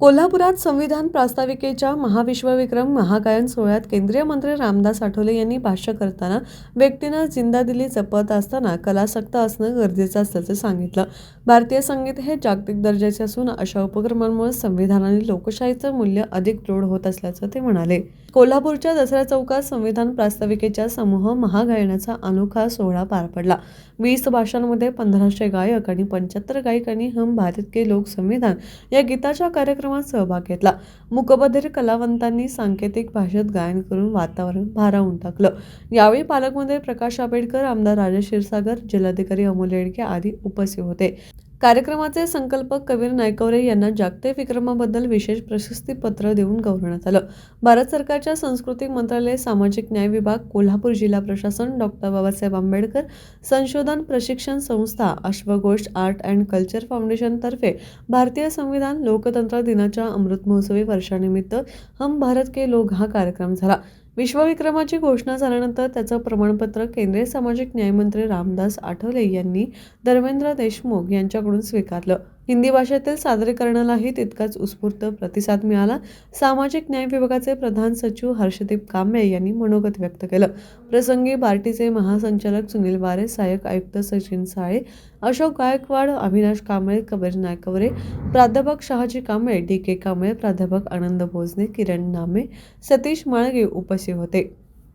कोल्हापुरात संविधान प्रास्ताविकेच्या महाविश्वविक्रम महागायन सोहळ्यात केंद्रीय मंत्री रामदास आठवले यांनी भाष्य करताना व्यक्तीनं जिंदा दिली जपत असताना कलासक्त असणं गरजेचं असल्याचं सांगितलं. भारतीय संगीत हे जागतिक दर्जाचे असून अशा उपक्रमांमुळे संविधान आणि लोकशाहीचं मूल्य अधिक दृढ होत असल्याचं ते म्हणाले. कोल्हापूरच्या दसऱ्या चौकात संविधान प्रास्ताविकेच्या समूह महागायनाचा अनोखा सोहळा पार पडला. वीस भाषांमध्ये पंधराशे गायक आणि पंच्याहत्तर गायकांनी हम भारत के लोक संविधान या गीताच्या कार्यक्रम कार्यक्रमात सहभाग घेतला. मुकबधीर कलावंतांनी सांकेतिक भाषेत गायन करून वातावरण भारावून टाकलं. यावेळी पालकमंत्री प्रकाश आंबेडकर आमदार राजा क्षीरसागर जिल्हाधिकारी अमोल येडके आदी उपस्थित होते. कार्यक्रमाचे संकल्पक कबीर नायकवरे यांना जागतिक विक्रमाबद्दल विशेष प्रशस्ती पत्र देऊन गौरवण्यात आलं. भारत सरकारच्या सांस्कृतिक मंत्रालय सामाजिक न्याय विभाग कोल्हापूर जिल्हा प्रशासन डॉक्टर बाबासाहेब आंबेडकर संशोधन प्रशिक्षण संस्था अश्वघोष आर्ट अँड कल्चर फाउंडेशनतर्फे भारतीय संविधान लोकतंत्र दिनाच्या अमृत महोत्सवी वर्षानिमित्त हम भारत के लोक हा कार्यक्रम झाला. विश्वविक्रमाची घोषणा झाल्यानंतर त्याचं प्रमाणपत्र केंद्रीय सामाजिक न्यायमंत्री रामदास आठवले यांनी धर्मेंद्र देशमुख यांच्याकडून स्वीकारलं. हिंदी भाषेतील सादरीकरणालाही तितकाच उत्स्फूर्त प्रतिसाद मिळाला. सामाजिक न्याय विभागाचे प्रधान सचिव हर्षदीप कांबळे यांनी मनोगत व्यक्त केलं. प्रसंगी बार्टीचे महासंचालक सुनील वारे सहाय्यक आयुक्त सचिन साळे अशोक गायकवाड अविनाश कांबळे कबीर नायकवरे प्राध्यापक शहाजी कांबळे डी के कांबळे प्राध्यापक आनंद भोजने किरण नामे सतीश माळगे उपस्थित होते.